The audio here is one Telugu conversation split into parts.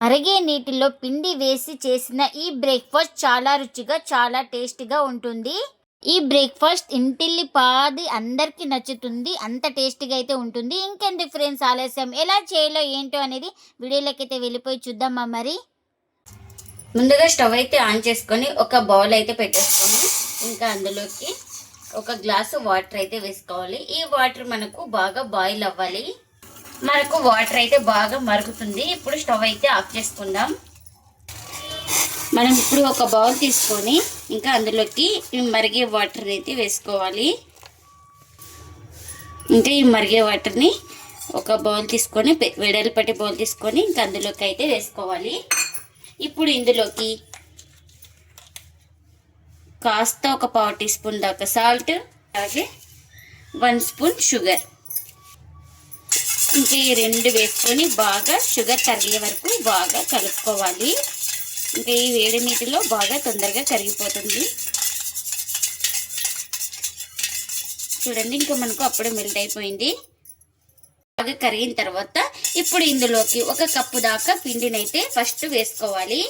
మరిగే నీటిలో పిండి వేసి చేసిన ఈ బ్రేక్ఫాస్ట్ చాలా రుచిగా చాలా టేస్టీగా ఉంటుంది. ఈ బ్రేక్ఫాస్ట్ ఇంటిల్లి పాది అందరికీ నచ్చుతుంది అంత టేస్టీగా అయితే ఉంటుంది. ఇంకెందుకు ఫ్రెండ్స్ ఆలస్యం? ఎలా చేయాలో ఏంటో అనేది వీడియోలోకైతే అయితే వెళ్ళిపోయి చూద్దామా మరి? ముందుగా స్టవ్ అయితే ఆన్ చేసుకొని ఒక బౌల్ అయితే పెట్టేసుకొని ఇంకా అందులోకి ఒక గ్లాసు వాటర్ అయితే వేసుకోవాలి. ఈ వాటర్ మనకు బాగా బాయిల్ అవ్వాలి. మనకు వాటర్ అయితే బాగా మరుగుతుంది. ఇప్పుడు స్టవ్ అయితే ఆఫ్ చేసుకుందాం. మనం ఇప్పుడు ఒక బౌల్ తీసుకొని ఇంకా అందులోకి ఈ మరిగే వాటర్ అయితే వేసుకోవాలి. ఇంకా ఈ మరిగే వాటర్ని ఒక బౌల్ తీసుకొని పె- వెడల్పటి బౌల్ తీసుకొని ఇంకా అందులోకి అయితే వేసుకోవాలి. ఇప్పుడు ఇందులోకి కాస్త ఒక పావు టీ స్పూన్ దాకా సాల్ట్ అలాగే వన్ స్పూన్ షుగర్. ఇంకా ఈ రెండు వేసుకొని బాగా షుగర్ కరిగే వరకు బాగా కలుపుకోవాలి. ఇంకా ఈ వేడి నీటిలో బాగా తొందరగా కరిగిపోతుంది. చూడండి ఇంకా మనకు అప్పుడే మెల్ట్ అయిపోయింది. బాగా కరిగిన తర్వాత ఇప్పుడు ఇందులోకి ఒక కప్పు దాకా పిండినైతే ఫస్ట్ వేసుకోవాలి.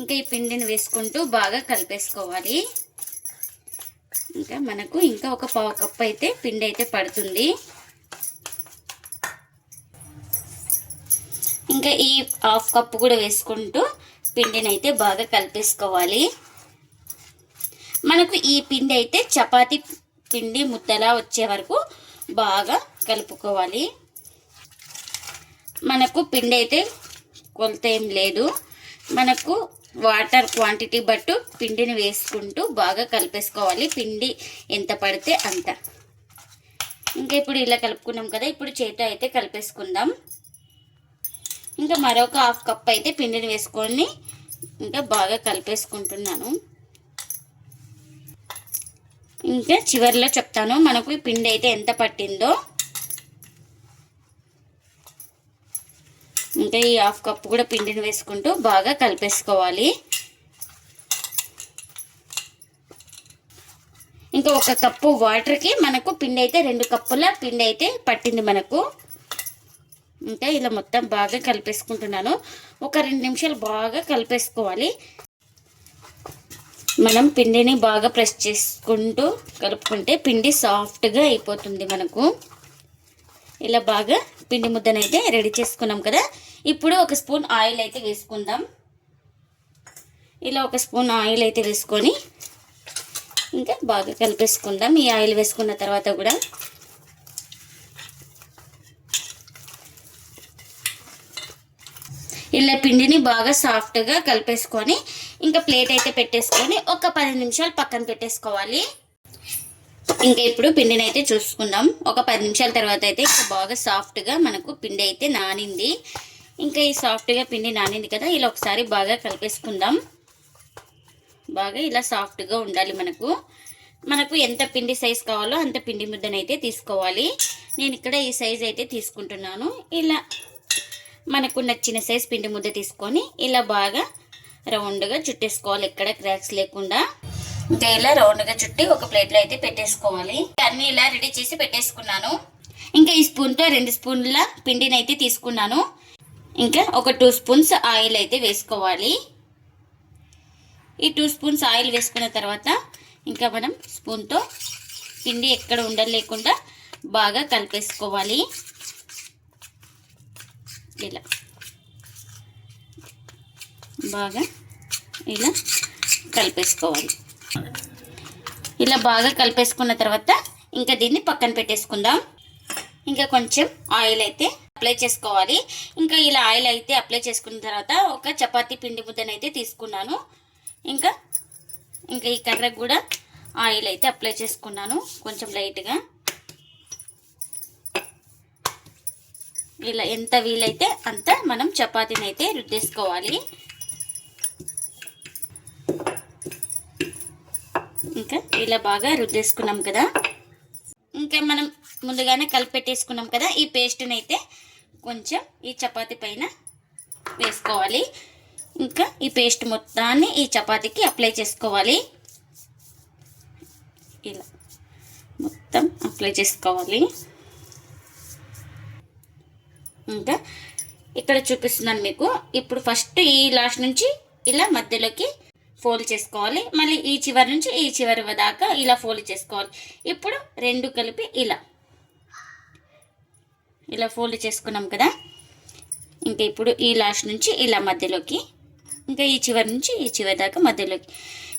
ఇంకా ఈ పిండిని వేసుకుంటూ బాగా కలిపేసుకోవాలి. ఇంకా మనకు ఇంకా ఒక పావు కప్పు అయితే పిండి అయితే పడుతుంది. ఇంకా ఈ హాఫ్ కప్పు కూడా వేసుకుంటూ పిండిని అయితే బాగా కలిపేసుకోవాలి. మనకు ఈ పిండి అయితే చపాతి పిండి ముద్దలా వచ్చే వరకు బాగా కలుపుకోవాలి. మనకు పిండి అయితే కొలత ఏం లేదు. మనకు వాటర్ క్వాంటిటీ బట్టు పిండిని వేసుకుంటూ బాగా కలిపేసుకోవాలి. పిండి ఎంత పడితే అంత. ఇంకా ఇప్పుడు ఇలా కలుపుకున్నాం కదా ఇప్పుడు చేత అయితే కలిపేసుకుందాం. ఇంకా మరొక హాఫ్ కప్ అయితే పిండిని వేసుకొని ఇంకా బాగా కలిపేసుకుంటున్నాను. ఇంకా చివరిలో చెప్తాను మనకు ఈ పిండి అయితే ఎంత పట్టిందో. ఇంకా ఈ హాఫ్ కప్ కూడా పిండిని వేసుకుంటూ బాగా కలిపేసుకోవాలి. ఇంకా ఒక కప్పు వాటర్కి మనకు పిండి అయితే రెండు కప్పుల పిండి అయితే పట్టింది మనకు. ఇంకా ఇలా మొత్తం బాగా కలిపేసుకుంటున్నాను. ఒక రెండు నిమిషాలు బాగా కలిపేసుకోవాలి. మనం పిండిని బాగా ప్రెస్ చేసుకుంటూ కలుపుకుంటే పిండి సాఫ్ట్గా అయిపోతుంది మనకు. ఇలా బాగా పిండి ముద్దనైతే రెడీ చేసుకున్నాం కదా. ఇప్పుడు ఒక స్పూన్ ఆయిల్ అయితే వేసుకుందాం. ఇలా ఒక స్పూన్ ఆయిల్ అయితే వేసుకొని ఇంకా బాగా కలిపేసుకుందాం. ఈ ఆయిల్ వేసుకున్న తర్వాత కూడా ఇలా పిండిని బాగా సాఫ్ట్గా కలిపేసుకొని ఇంకా ప్లేట్ అయితే పెట్టేసుకొని ఒక పది నిమిషాలు పక్కన పెట్టేసుకోవాలి. ఇంకా ఇప్పుడు పిండిని అయితే చూసుకుందాం. ఒక పది నిమిషాల తర్వాత అయితే ఇంకా బాగా సాఫ్ట్గా మనకు పిండి అయితే నానింది. ఇంకా ఈ సాఫ్ట్గా పిండి నానింది కదా ఇలా ఒకసారి బాగా కలిపేసుకుందాం. బాగా ఇలా సాఫ్ట్గా ఉండాలి మనకు. మనకు ఎంత పిండి సైజ్ కావాలో అంత పిండి ముద్దనైతే తీసుకోవాలి. నేను ఇక్కడ ఈ సైజ్ అయితే తీసుకుంటున్నాను. ఇలా మనకు నచ్చిన సైజ్ పిండి ముద్ద తీసుకొని ఇలా బాగా రౌండ్గా చుట్టేసుకోవాలి. ఎక్కడ క్రాక్స్ లేకుండా. ఇంకా ఇలా రౌండ్గా చుట్టి ఒక ప్లేట్లో అయితే పెట్టేసుకోవాలి. అన్నీ ఇలా రెడీ చేసి పెట్టేసుకున్నాను. ఇంకా ఈ స్పూన్తో రెండు స్పూన్ల పిండిని అయితే తీసుకున్నాను. ఇంకా ఒక టూ స్పూన్స్ ఆయిల్ అయితే వేసుకోవాలి. ఈ టూ స్పూన్స్ ఆయిల్ వేసుకున్న తర్వాత ఇంకా మనం స్పూన్తో పిండి ఎక్కడ ఉండలేకుండా బాగా కలిపేసుకోవాలి. ఇలా. బాగా ఇలా కలిపేసుకోవాలి. ఇలా బాగా కలిపేసుకున్న తర్వాత ఇంకా దీన్ని పక్కన పెట్టేసుకుందాం. ఇంకా కొంచెం ఆయిల్ అయితే అప్లై చేసుకోవాలి. ఇంకా ఇలా ఆయిల్ అయితే అప్లై చేసుకున్న తర్వాత ఒక చపాతీ పిండి ముద్దనైతే అయితే తీసుకున్నాను. ఇంకా ఇంకా ఈ కర్రకు కూడా ఆయిల్ అయితే అప్లై చేసుకున్నాను కొంచెం లైట్గా. ఇలా ఎంత వీలైతే అంత మనం చపాతీని అయితే రుద్దేసుకోవాలి. ఇంకా ఇలా బాగా రుద్దేసుకున్నాం కదా. ఇంకా మనం ముందుగానే కలిపెట్టేసుకున్నాం కదా ఈ పేస్ట్ని అయితే కొంచెం ఈ చపాతీ పైన వేసుకోవాలి. ఇంకా ఈ పేస్ట్ మొత్తాన్ని ఈ చపాతీకి అప్లై చేసుకోవాలి. ఇలా మొత్తం అప్లై చేసుకోవాలి. ఇంకా ఇక్కడ చూపిస్తున్నాను మీకు. ఇప్పుడు ఫస్ట్ ఈ లాస్ట్ నుంచి ఇలా మధ్యలోకి ఫోల్డ్ చేసుకోవాలి. మళ్ళీ ఈ చివరి నుంచి ఈ చివరి దాకా ఇలా ఫోల్డ్ చేసుకోవాలి. ఇప్పుడు రెండు కలిపి ఇలా. ఇలా ఫోల్డ్ చేసుకున్నాం కదా. ఇంకా ఇప్పుడు ఈ లాస్ట్ నుంచి ఇలా మధ్యలోకి. ఇంకా ఈ చివరి నుంచి ఈ చివరి దాకా మధ్యలోకి.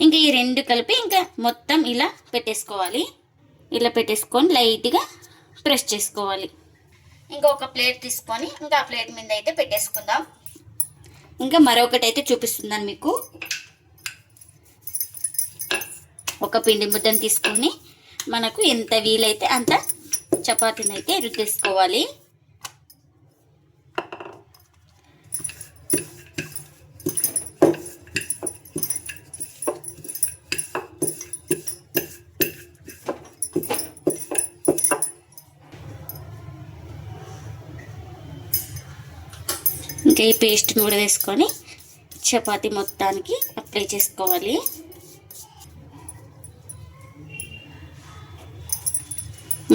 ఇంకా ఈ రెండు కలిపి ఇంకా మొత్తం ఇలా పెట్టేసుకోవాలి. ఇలా పెట్టేసుకొని లైట్గా ప్రెస్ చేసుకోవాలి. ఇంకా ఒక ప్లేట్ తీసుకొని ఇంకా ఆ ప్లేట్ మీద అయితే పెట్టేసుకుందాం. ఇంకా మరొకటి అయితే చూపిస్తున్నాను మీకు. ఒక పిండి ముద్దను తీసుకొని మనకు ఎంత వీలైతే అంత చపాతీని అయితే రుద్దేసుకోవాలి. ఇంకా ఈ పేస్ట్ని కూడా వేసుకొని చపాతి మొత్తానికి అప్లై చేసుకోవాలి.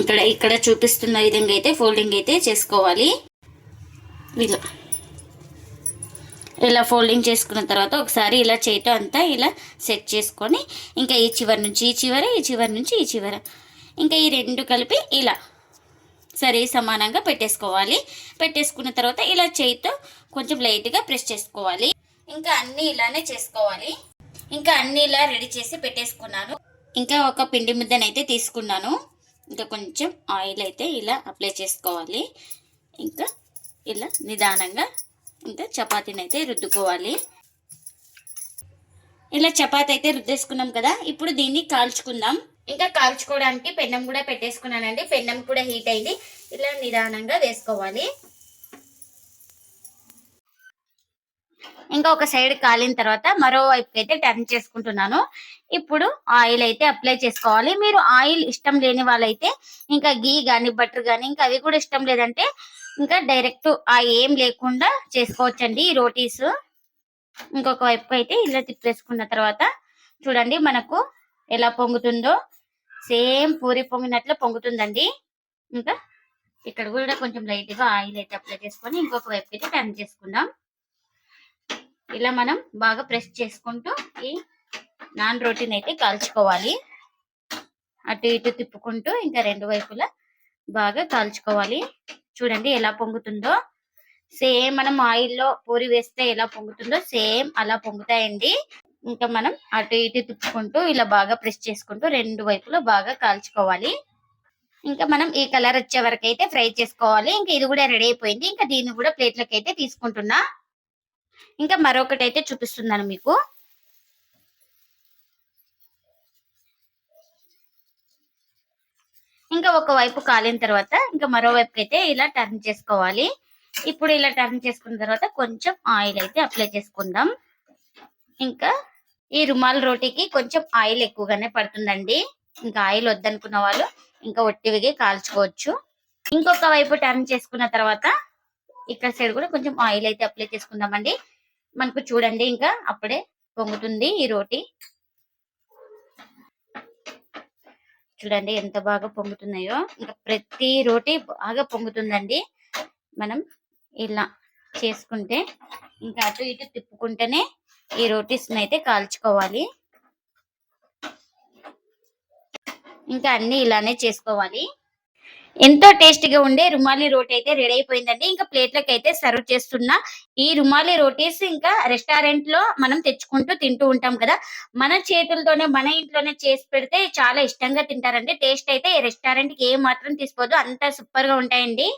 ఇక్కడ ఇక్కడ చూపిస్తున్న విధంగా అయితే ఫోల్డింగ్ అయితే చేసుకోవాలి. ఇలా. ఇలా ఫోల్డింగ్ చేసుకున్న తర్వాత ఒకసారి ఇలా చేయటం అంతా ఇలా సెట్ చేసుకొని ఇంకా ఈ చివరి నుంచి ఈ చివర ఈ చివరి నుంచి ఈ చివర. ఇంకా ఈ రెండు కలిపి ఇలా. సరే సమానంగా పెట్టేసుకోవాలి. పెట్టేసుకున్న తర్వాత ఇలా చేయితో కొంచెం లైట్గా ప్రెస్ చేసుకోవాలి. ఇంకా అన్నీ ఇలానే చేసుకోవాలి. ఇంకా అన్నీ ఇలా రెడీ చేసి పెట్టేసుకున్నాను. ఇంకా ఒక పిండి ముద్దనైతే తీసుకున్నాను. ఇంకా కొంచెం ఆయిల్ అయితే ఇలా అప్లై చేసుకోవాలి. ఇంకా ఇలా నిదానంగా ఇంకా చపాతీని అయితే రుద్దుకోవాలి. ఇలా చపాతీ అయితే రుద్దేసుకున్నాం కదా ఇప్పుడు దీన్ని కాల్చుకుందాం. ఇంకా కాల్చుకోవడానికి పెన్నం కూడా పెట్టేసుకున్నానండి. పెన్నం కూడా హీట్ అయింది. ఇలా నిదానంగా వేసుకోవాలి. ఇంకా ఒక సైడ్ కాలిన తర్వాత మరోవైపుకి అయితే టర్న్ చేసుకుంటున్నాను. ఇప్పుడు ఆయిల్ అయితే అప్లై చేసుకోవాలి. మీరు ఆయిల్ ఇష్టం లేని వాళ్ళైతే ఇంకా గీ కానీ బటర్ కానీ ఇంకా అవి కూడా ఇష్టం లేదంటే ఇంకా డైరెక్ట్ ఆ ఏం లేకుండా చేసుకోవచ్చండి ఈ రోటీస్. ఇంకొక వైపు అయితే ఇలా తిప్పేసుకున్న తర్వాత చూడండి మనకు ఎలా పొంగుతుందో. సేమ్ పూరి పొంగినట్లు పొంగుతుందండి. ఇంకా ఇక్కడ కూడా కొంచెం లైట్గా ఆయిల్ అయితే అప్లై చేసుకొని ఇంకొక వైపు అయితే టర్న్ చేసుకుందాం. ఇలా మనం బాగా ప్రెస్ చేసుకుంటూ ఈ నాన్ రోటీని అయితే కాల్చుకోవాలి. అటు ఇటు తిప్పుకుంటూ ఇంకా రెండు వైపులా బాగా కాల్చుకోవాలి. చూడండి ఎలా పొంగుతుందో. సేమ్ మనం ఆయిల్లో పూరి వేస్తే ఎలా పొంగుతుందో సేమ్ అలా పొంగుతాయండి. ఇంకా మనం అటు ఇటు తిప్పుకుంటూ ఇలా బాగా ప్రెస్ చేసుకుంటూ రెండు వైపులా బాగా కాల్చుకోవాలి. ఇంకా మనం ఈ కలర్ వచ్చే వరకు అయితే ఫ్రై చేసుకోవాలి. ఇంకా ఇది కూడా రెడీ అయిపోయింది. ఇంకా దీన్ని కూడా ప్లేట్లకి అయితే తీసుకుంటున్నా. ఇంకా మరొకటి అయితే చూపిస్తున్నాను మీకు. ఇంకా ఒక వైపు కాలిన తర్వాత ఇంకా మరో అయితే ఇలా టర్న్ చేసుకోవాలి. ఇప్పుడు ఇలా టర్న్ చేసుకున్న తర్వాత కొంచెం ఆయిల్ అయితే అప్లై చేసుకుందాం. ఇంకా ఈ రుమాల్ రోటీకి కొంచెం ఆయిల్ ఎక్కువగానే పడుతుందండి. ఇంకా ఆయిల్ వద్దనుకున్న వాళ్ళు ఇంకా ఒట్టివిగా కాల్చుకోవచ్చు. ఇంకొక వైపు టర్న్ చేసుకున్న తర్వాత ఇక్కడ సైడ్ కూడా కొంచెం ఆయిల్ అయితే అప్లై చేసుకుందామండి. మనకు చూడండి ఇంకా అప్పుడే పొంగుతుంది ఈ రోటీ. చూడండి ఎంత బాగా పొంగుతున్నాయో. ఇంకా ప్రతి రోటీ బాగా పొంగుతుందండి. మనం ఇలా చేసుకుంటే ఇంకా అటు ఇటు తిప్పుకుంటేనే ఈ రోటీస్ అయితే కాల్చుకోవాలి. ఇంకా అన్ని ఇలానే చేసుకోవాలి. ఎంతో టేస్టీగా ఉండే రుమాలి రోటీ అయితే రెడీ అయిపోయిందండి. ఇంకా ప్లేట్లకు అయితే సర్వ్ చేస్తున్నా. ఈ రుమాలి రోటీస్ ఇంకా రెస్టారెంట్లో మనం తెచ్చుకుంటూ తింటూ ఉంటాం కదా. మన చేతులతోనే మన ఇంట్లోనే చేసి పెడితే చాలా ఇష్టంగా తింటారండి. టేస్ట్ అయితే రెస్టారెంట్కి ఏ మాత్రం తీసుకోదు. అంత సూపర్గా ఉంటాయండి.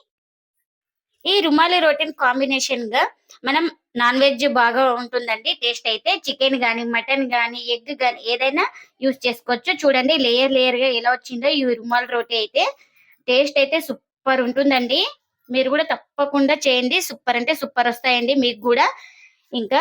ఈ రుమాలి రోటీని కాంబినేషన్గా మనం నాన్ వెజ్ బాగా ఉంటుందండి. టేస్ట్ అయితే చికెన్ కానీ మటన్ కానీ ఎగ్ కానీ ఏదైనా యూస్ చేసుకోవచ్చు. చూడండి లేయర్ లేయర్గా ఎలా వచ్చిందో ఈ రుమాల్ రోటీ అయితే. టేస్ట్ అయితే సూపర్ ఉంటుందండి. మీరు కూడా తప్పకుండా చేయండి. సూపర్ అంటే సూపర్ వస్తాయండి మీకు కూడా. ఇంకా